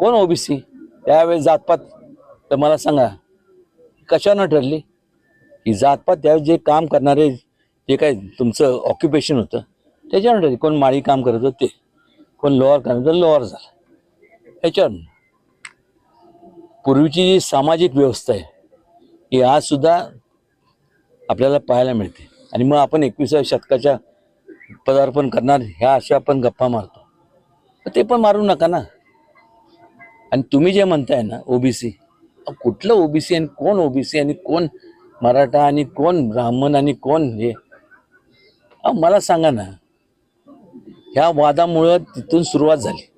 कोण ओबीसी? त्यावेळेस जातपात तर मला सांगा कशानं ठरली? ही जातपात त्यावेळेस जे काम करणारे जे काय तुमचं ऑक्युपेशन होतं त्याच्यावर ठरली. कोण माळी काम करत होतं ते. कोण लोअर करत होतं लोअर झालं. ह्याच्यावर पूर्वीची जी सामाजिक व्यवस्था आहे ही आज सुद्धा आपल्याला पाहायला मिळते. आणि मग आपण एकविसाव्या शतकाच्या पदार्पण करणार ह्या अशा आपण गप्पा मारतो. ते पण मारू नका ना. आणि तुम्ही जे म्हणताय ना ओबीसी कुठलं ओबीसी आणि कोण ओबीसी आणि कोण मराठा आणि कोण ब्राह्मण आणि कोण हे? मला सांगा ना ह्या वादामुळं तिथून सुरुवात झाली.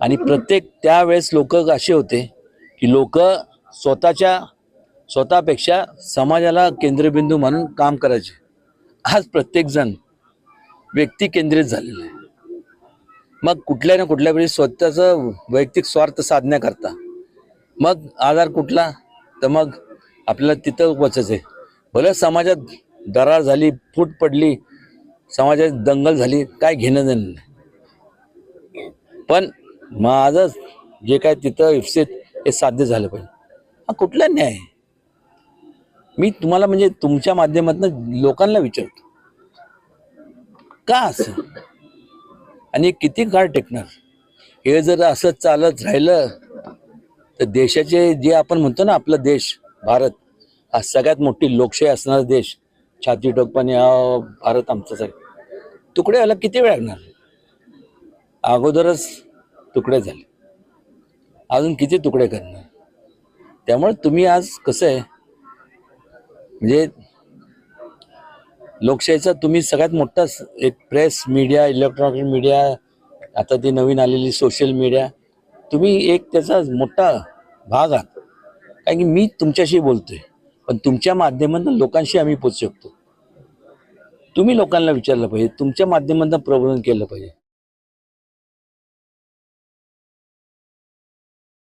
आणि प्रत्येक त्यावेळेस लोक असे होते की लोक स्वतःच्या स्वतःपेक्षा समाजाला केंद्रबिंदू म्हणून काम करायचे. आज प्रत्येकजण व्यक्ती केंद्रित झालेलं आहे. मग कुठल्या ना कुठल्या वेळी स्वतःचं वैयक्तिक स्वार्थ साधण्याकरता. मग आजार कुठला तर मग आपल्याला तिथं वचायचं आहे भलं समाजात दरार झाली फूट पडली समाजात दंगल झाली काय घेणं देणं नाही. पण माझं जे काय तिथं इप्सित हे साध्य झालं पाहिजे. हा कुठला न्याय मी तुम्हाला म्हणजे तुमच्या माध्यमातून लोकांना विचारतो. का असं? आणि किती काळ टेकणार? हे जर असं चालत राहिलं तर देशाचे जे आपण म्हणतो ना आपला देश भारत हा सगळ्यात मोठी लोकशाही असणारा देश छाती टोकपणे हा भारत आमचा सगळं. तुकडे व्हायला किती वेळ लागणार? अगोदरच तुकडे झाले. अजून किती तुकडे करणार? त्यामुळे तुम्ही आज कसं आहे? म्हणजे लोकशाहीचा तुम्ही सगळ्यात मोठा एक प्रेस मीडिया इलेक्ट्रॉनिक मीडिया आता ती नवीन आलेली सोशल मीडिया तुम्ही एक त्याचा मोठा भाग आहात. कारण की मी तुमच्याशी बोलतोय पण तुमच्या माध्यमातून लोकांशी आम्ही पोचू शकतो. तुम्ही लोकांना विचारलं पाहिजे तुमच्या माध्यमातून प्रबोधन केलं पाहिजे.